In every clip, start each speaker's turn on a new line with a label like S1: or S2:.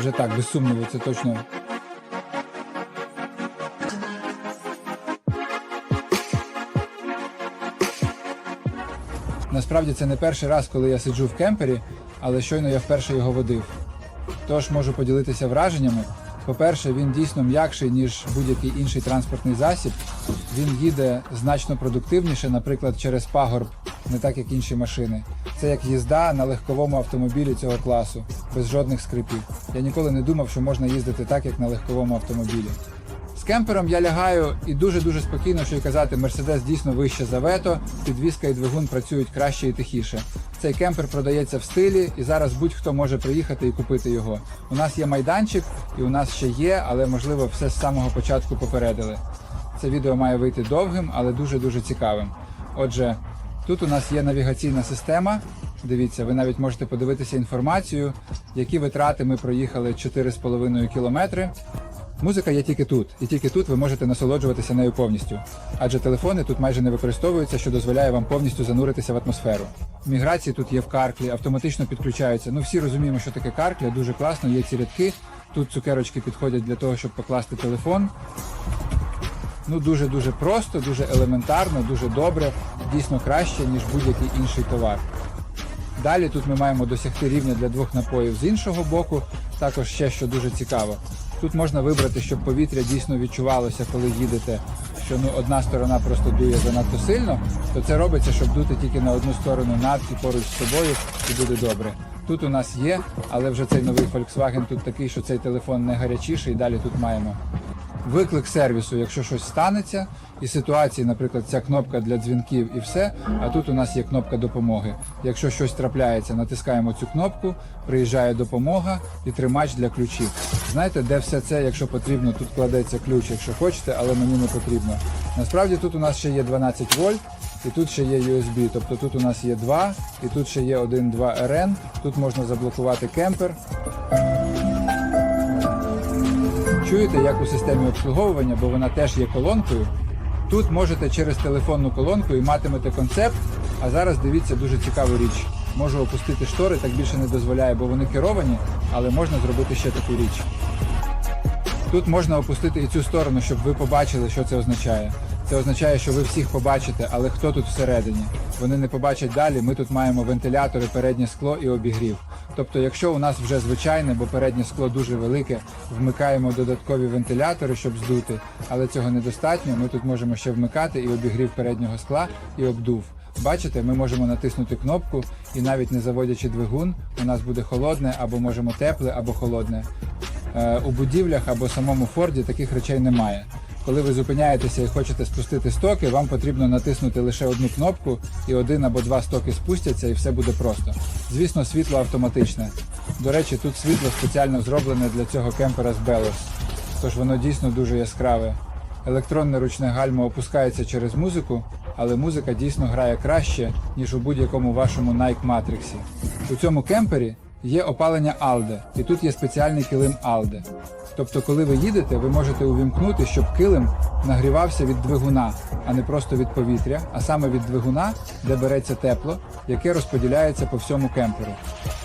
S1: Вже так, без сумніву, це точно. Насправді це не перший раз, коли я сиджу в кемпері, але щойно я вперше його водив. Тож можу поділитися враженнями. По-перше, він дійсно м'якший, ніж будь-який інший транспортний засіб. Він їде значно продуктивніше, наприклад, через пагорб, не так як інші машини. Це як їзда на легковому автомобілі цього класу, без жодних скрипів. Я ніколи не думав, що можна їздити так, як на легковому автомобілі. З кемпером я лягаю і дуже-дуже спокійно, що й казати, Мерседес дійсно вище за вето, підвізка і двигун працюють краще і тихіше. Цей кемпер продається в стилі, і зараз будь-хто може приїхати і купити його. У нас є майданчик, і у нас ще є, але можливо все з самого початку попередили. Це відео має вийти довгим, але дуже-дуже цікавим. Отже, тут у нас є навігаційна система. Дивіться, ви навіть можете подивитися інформацію, які витрати ми проїхали 4,5 кілометри. Музика є тільки тут, і тільки тут ви можете насолоджуватися нею повністю. Адже телефони тут майже не використовуються, що дозволяє вам повністю зануритися в атмосферу. Міграції тут є в карклі, автоматично підключаються. Ну всі розуміємо, що таке каркля, дуже класно, є ці рядки. Тут цукерочки підходять для того, щоб покласти телефон. Ну дуже дуже просто, дуже елементарно, дуже добре, дійсно краще, ніж будь-який інший товар. Далі тут ми маємо досягти рівня для двох напоїв з іншого боку. Також ще що дуже цікаво. Тут можна вибрати, щоб повітря дійсно відчувалося, коли їдете, що ну одна сторона просто дує занадто сильно, то це робиться, щоб дути тільки на одну сторону над і поруч з собою, і буде добре. Тут у нас є, але вже цей новий Volkswagen тут такий, що цей телефон не гарячіший. Далі тут маємо виклик сервісу, якщо щось станеться, і ситуації, наприклад, ця кнопка для дзвінків і все. А тут у нас є кнопка допомоги. Якщо щось трапляється, натискаємо цю кнопку, приїжджає допомога і тримач для ключів. Знаєте, де все це, якщо потрібно, тут кладеться ключ, якщо хочете, але мені не потрібно. Насправді тут у нас ще є 12 вольт. І тут ще є USB, тобто тут у нас є два, і тут ще є один 2 RN. Тут можна заблокувати кемпер. Чуєте, як у системі обслуговування, бо вона теж є колонкою. Тут можете через телефонну колонку і матимете концепт. А зараз дивіться дуже цікаву річ. Можу опустити штори, так більше не дозволяє, бо вони керовані, але можна зробити ще таку річ. Тут можна опустити і цю сторону, щоб ви побачили, що це означає. Це означає, що ви всіх побачите, але хто тут всередині? Вони не побачать далі. Ми тут маємо вентилятори, переднє скло і обігрів. Тобто, якщо у нас вже звичайне, бо переднє скло дуже велике, вмикаємо додаткові вентилятори, щоб здути, але цього недостатньо. Ми тут можемо ще вмикати і обігрів переднього скла, і обдув. Бачите, ми можемо натиснути кнопку і навіть не заводячи двигун, у нас буде холодне або можемо тепле, або холодне. Е, у будівлях або самому Форді таких речей немає. Коли ви зупиняєтеся і хочете спустити стоки, вам потрібно натиснути лише одну кнопку, і один або два стоки спустяться, і все буде просто. Звісно, світло автоматичне. До речі, тут світло спеціально зроблене для цього кемпера з Белос, тож воно дійсно дуже яскраве. Електронне ручне гальмо опускається через музику, але музика дійсно грає краще, ніж у будь-якому вашому Nike Matrix. У цьому кемпері є опалення Alde, і тут є спеціальний килим Alde. Тобто, коли ви їдете, ви можете увімкнути, щоб килим нагрівався від двигуна, а не просто від повітря, а саме від двигуна, де береться тепло, яке розподіляється по всьому кемперу.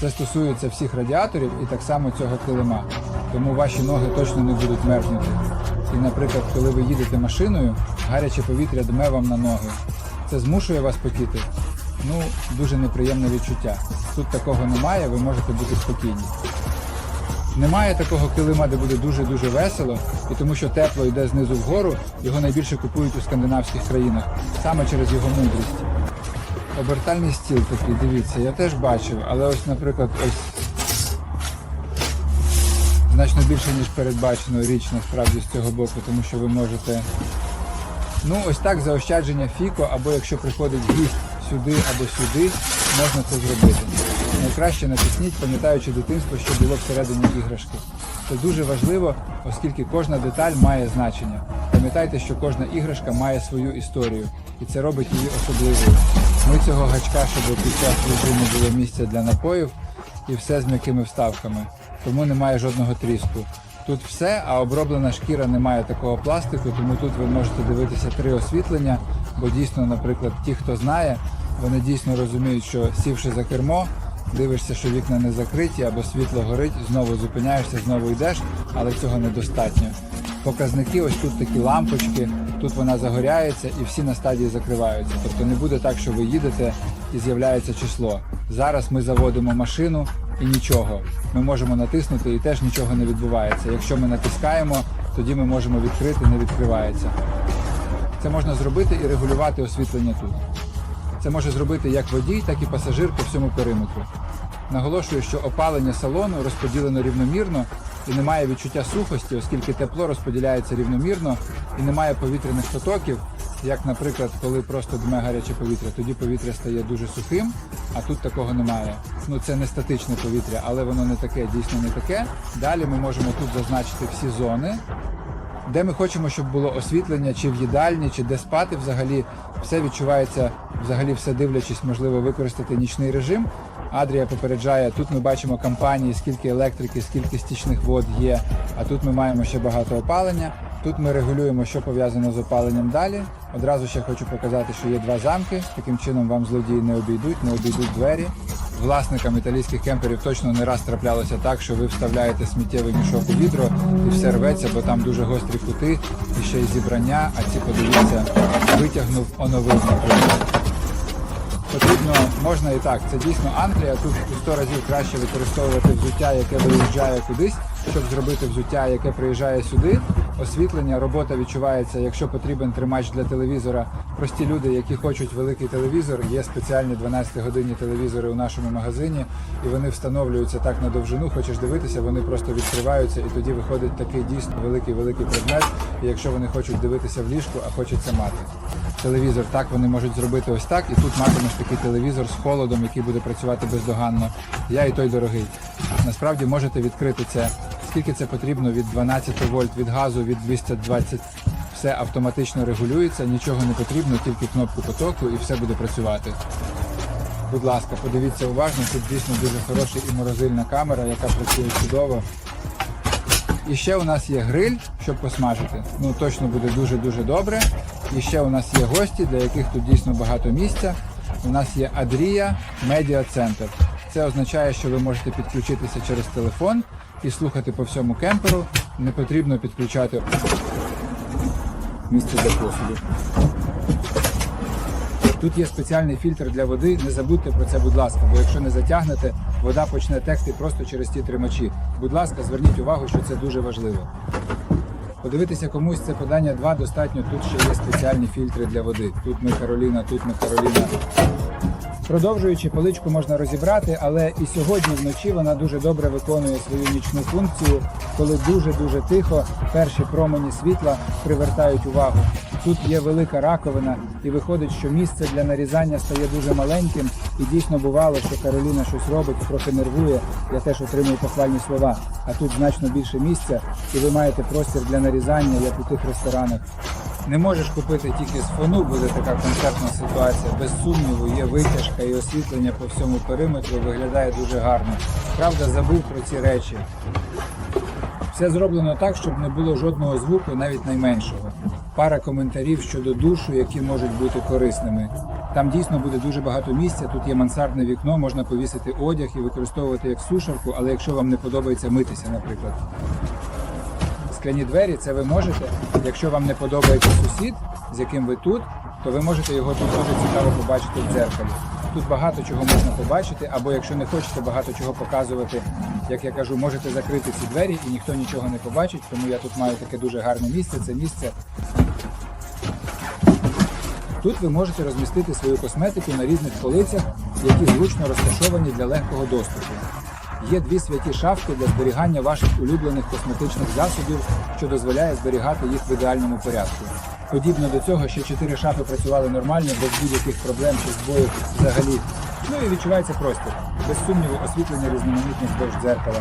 S1: Це стосується всіх радіаторів і так само цього килима. Тому ваші ноги точно не будуть мерзнути. І, наприклад, коли ви їдете машиною, гаряче повітря дме вам на ноги. Це змушує вас потіти. Ну, дуже неприємне відчуття. Тут такого немає, ви можете бути спокійні. Немає такого килима, де буде дуже-дуже весело, і тому що тепло йде знизу вгору, його найбільше купують у скандинавських країнах, саме через його мудрість. Обертальний стіл такий, дивіться, я теж бачив, але ось, наприклад, ось значно більше, ніж передбачено річ насправді з цього боку, тому що ви можете. Ну, ось так заощадження фіко, або якщо приходить гість сюди або сюди, можна це зробити. Найкраще натисніть, пам'ятаючи дитинство, що було всередині іграшки. Це дуже важливо, оскільки кожна деталь має значення. Пам'ятайте, що кожна іграшка має свою історію, і це робить її особливою. Ми цього гачка, щоб під час не було місця для напоїв, і все з м'якими вставками. Тому немає жодного тріску. Тут все, а оброблена шкіра не має такого пластику, тому тут ви можете дивитися три освітлення, бо дійсно, наприклад, ті, хто знає, вони дійсно розуміють, що сівши за кермо, дивишся, що вікна не закриті або світло горить, знову зупиняєшся, знову йдеш, але цього недостатньо. Показники, ось тут такі лампочки, тут вона загоряється і всі на стадії закриваються. Тобто не буде так, що ви їдете і з'являється число. Зараз ми заводимо машину і нічого. Ми можемо натиснути і теж нічого не відбувається. Якщо ми натискаємо, тоді ми можемо відкрити, не відкривається. Це можна зробити і регулювати освітлення тут. Це може зробити як водій, так і пасажир по всьому периметру. Наголошую, що опалення салону розподілено рівномірно і немає відчуття сухості, оскільки тепло розподіляється рівномірно і немає повітряних потоків, як, наприклад, коли просто дме гаряче повітря, тоді повітря стає дуже сухим, а тут такого немає. Ну це не статичне повітря, але воно не таке, дійсно не таке. Далі ми можемо тут зазначити всі зони, де ми хочемо, щоб було освітлення, чи в їдальні, чи де спати взагалі. Все відчувається, взагалі все дивлячись, можливо, використати нічний режим. Адрія попереджає, тут ми бачимо кампанії, скільки електрики, скільки стічних вод є, а тут ми маємо ще багато опалення. Тут ми регулюємо, що пов'язано з опаленням далі. Одразу ще хочу показати, що є два замки. Таким чином вам злодії не обійдуть, не обійдуть двері. Власникам італійських кемперів точно не раз траплялося так, що ви вставляєте сміттєвий мішок у відро і все рветься, бо там дуже гострі кути, і ще й зібрання, а ці подивіться, витягнув, оновив, наприклад. Потрібно, можна і так. Це дійсно Англія. Тут у 100 разів краще використовувати взуття, яке виїжджає кудись, щоб зробити взуття, яке приїжджає сюди. Освітлення, робота відчувається, якщо потрібен тримач для телевізора. Прості люди, які хочуть великий телевізор, є спеціальні 12-годинні телевізори у нашому магазині, і вони встановлюються так на довжину. Хочеш дивитися, вони просто відкриваються, і тоді виходить такий дійсно великий великий предмет. І якщо вони хочуть дивитися в ліжку, а хочуть це мати. Телевізор так вони можуть зробити ось так, і тут матимеш такий телевізор з холодом, який буде працювати бездоганно. Я і той дорогий. Насправді можете відкрити це. Скільки це потрібно від 12 вольт від газу, від 220 все автоматично регулюється, нічого не потрібно, тільки кнопку потоку і все буде працювати. Будь ласка, подивіться уважно, тут дійсно дуже хороша і морозильна камера, яка працює чудово. І ще у нас є гриль, щоб посмажити. Ну точно буде дуже-дуже добре. І ще у нас є гості, для яких тут дійсно багато місця. У нас є Адрія Медіа Центр. Це означає, що ви можете підключитися через телефон і слухати по всьому кемперу. Не потрібно підключати місце для посуду. Тут є спеціальний фільтр для води. Не забудьте про це, будь ласка, бо якщо не затягнете, вода почне текти просто через ті тримачі. Будь ласка, зверніть увагу, що це дуже важливо. Подивитися комусь це подання 2 достатньо. Тут ще є спеціальні фільтри для води. Тут ми Кароліна, тут ми Кароліна. Продовжуючи, поличку можна розібрати, але і сьогодні вночі вона дуже добре виконує свою нічну функцію, коли дуже-дуже тихо перші промені світла привертають увагу. Тут є велика раковина, і виходить, що місце для нарізання стає дуже маленьким. І дійсно бувало, що Кароліна щось робить, трохи нервує. Я теж отримую похвальні слова. А тут значно більше місця, і ви маєте простір для нарізання, як у тих ресторанах. Не можеш купити тільки з фону, буде така концертна ситуація. Без сумніву, є витяжка і освітлення по всьому периметру виглядає дуже гарно. Правда, забув про ці речі. Все зроблено так, щоб не було жодного звуку, навіть найменшого. Пара коментарів щодо душу, які можуть бути корисними. Там дійсно буде дуже багато місця. Тут є мансардне вікно, можна повісити одяг і використовувати як сушарку, але якщо вам не подобається митися, наприклад. Скляні двері це ви можете. Якщо вам не подобається сусід, з яким ви тут, то ви можете його тут дуже цікаво побачити в дзеркалі. Тут багато чого можна побачити, або якщо не хочете багато чого показувати, як я кажу, можете закрити ці двері і ніхто нічого не побачить, тому я тут маю таке дуже гарне місце. Це місце. Тут ви можете розмістити свою косметику на різних полицях, які зручно розташовані для легкого доступу. Є дві святі шафки для зберігання ваших улюблених косметичних засобів, що дозволяє зберігати їх в ідеальному порядку. Подібно до цього ще чотири шафи працювали нормально, без будь-яких проблем чи збоїв взагалі. Ну і відчувається простір. Без сумніву, освітлення різноманітне вздовж дзеркала.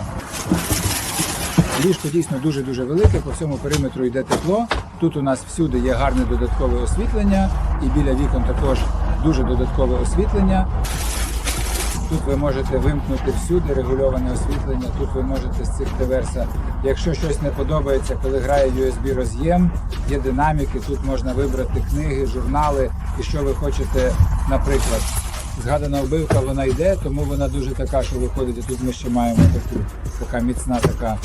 S1: Ліжко дійсно дуже-дуже велике, по всьому периметру йде тепло. Тут у нас всюди є гарне додаткове освітлення, і біля вікон також дуже додаткове освітлення. Тут ви можете вимкнути всюди регульоване освітлення. Тут ви можете з цих диверса. Якщо щось не подобається, коли грає USB роз'єм, є динаміки, тут можна вибрати книги, журнали і що ви хочете, наприклад. згадана обивка, вона йде, тому вона дуже така, що виходить. Тут ми ще маємо таку, така міцна така.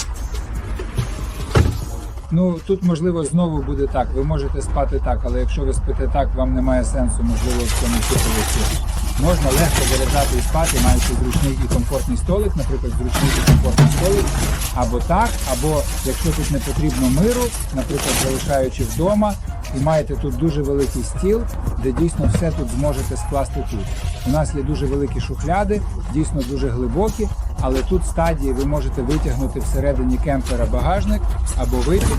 S1: Ну тут можливо знову буде так. Ви можете спати так, але якщо ви спите так, вам немає сенсу, можливо, в цьому ситуації. Можна легко заряджати і спати, маючи зручний і комфортний столик, наприклад, зручний і комфортний столик, або так, або якщо тут не потрібно миру, наприклад, залишаючи вдома, і маєте тут дуже великий стіл, де дійсно все тут зможете скласти тут. У нас є дуже великі шухляди, дійсно дуже глибокі, але тут стадії ви можете витягнути всередині кемпера багажник або витяг,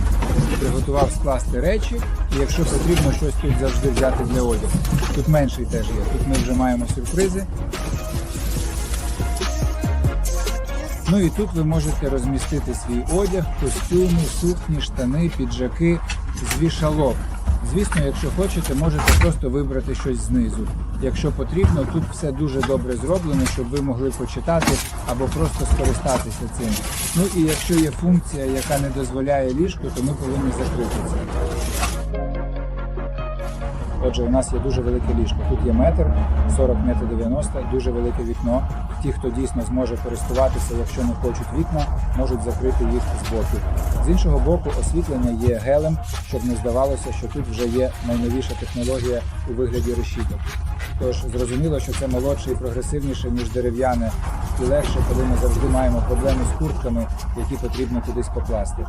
S1: приготував скласти речі, і якщо потрібно щось тут завжди взяти для одягу. Тут менший теж є. Тут ми вже маємо сюрпризи. Ну і тут ви можете розмістити свій одяг, костюми, сукні, штани, піджаки з вішалок. Звісно, якщо хочете, можете просто вибрати щось знизу. Якщо потрібно, тут все дуже добре зроблено, щоб ви могли почитати або просто скористатися цим. Ну і якщо є функція, яка не дозволяє ліжку, то ми повинні закрити це. Отже, у нас є дуже велике ліжко. Тут є метр 40 метр 90, дуже велике вікно. Ті, хто дійсно зможе користуватися, якщо не хочуть вікна, можуть закрити їх з боку. З іншого боку, освітлення є гелем, щоб не здавалося, що тут вже є найновіша технологія у вигляді решіток. Тож зрозуміло, що це молодше і прогресивніше, ніж дерев'яне, і легше, коли ми завжди маємо проблеми з куртками, які потрібно кудись покласти.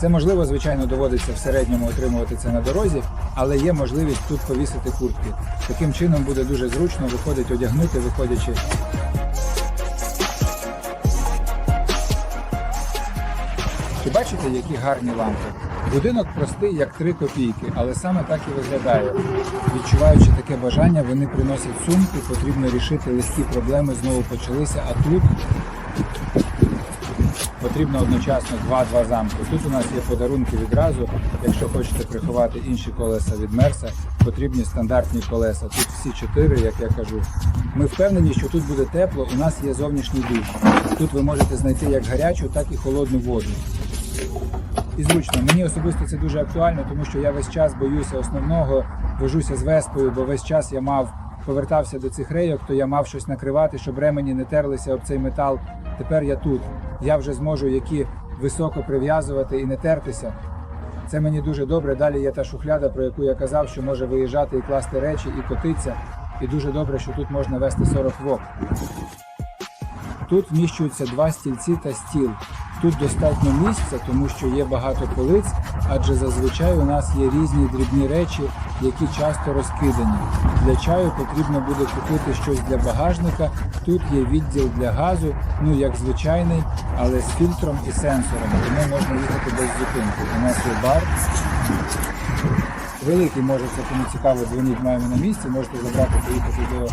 S1: Це можливо, звичайно, доводиться в середньому отримувати це на дорозі, але є можливість тут повісити куртки. Таким чином буде дуже зручно виходить одягнути, виходячи. Чи бачите, які гарні лампи? Будинок простий, як три копійки, але саме так і виглядає. Відчуваючи таке бажання, вони приносять сумки, потрібно рішити легкі проблеми, знову почалися, а тут потрібно одночасно два-два замки. Тут у нас є подарунки відразу. Якщо хочете приховати інші колеса від Мерса, потрібні стандартні колеса. Тут всі чотири, як я кажу. Ми впевнені, що тут буде тепло. У нас є зовнішній душ. Тут ви можете знайти як гарячу, так і холодну воду. І зручно. Мені особисто це дуже актуально, тому що я весь час боюся основного, вожуся з веспою, бо весь час я мав повертався до цих рейок, то я мав щось накривати, щоб ремені не терлися об цей метал. Тепер я тут. Я вже зможу які високо прив'язувати і не тертися. Це мені дуже добре. Далі є та шухляда, про яку я казав, що може виїжджати і класти речі, і котиться. І дуже добре, що тут можна вести 40 вок. Тут вміщуються два стільці та стіл. Тут достатньо місця, тому що є багато полиць, адже зазвичай у нас є різні дрібні речі, які часто розкидані. Для чаю потрібно буде купити щось для багажника. Тут є відділ для газу, ну як звичайний, але з фільтром і сенсором, тому можна їхати без зупинки. У нас є бар. Великий може це кому цікаво, дзвоніть маємо на місці, можете забрати, поїхати до